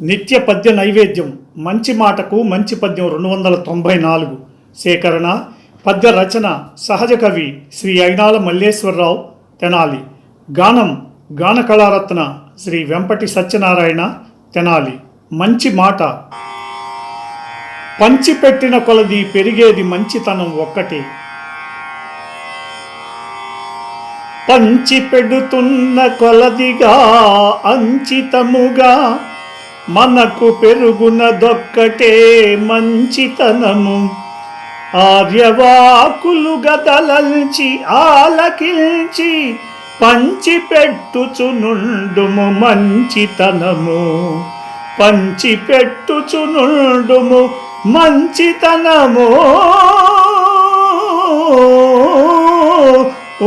నిత్య పద్య నైవేద్యం మంచి మాటకు మంచి పద్యం రెండు వందల తొంభై నాలుగు. సేకరణ పద్య రచన సహజ కవి శ్రీ అయినాల మల్లేశ్వరరావు తెనాలి. గానం గాన కళారత్న శ్రీ వెంపటి సత్యనారాయణ తెనాలి. మంచి మాట. పంచిపెట్టిన కొలది పెరిగేది మంచితనం ఒక్కటి. పంచి పెడుతున్న కొలదిగా అంచితముగా మనకు పెరుగునదొక్కటే మంచితనము. ఆర్యవాకులు గదలంచి ఆలకించి పంచిపెట్టుచునుండుము మంచితనము. పంచిపెట్టుచునుండుము మంచితనము. ఓ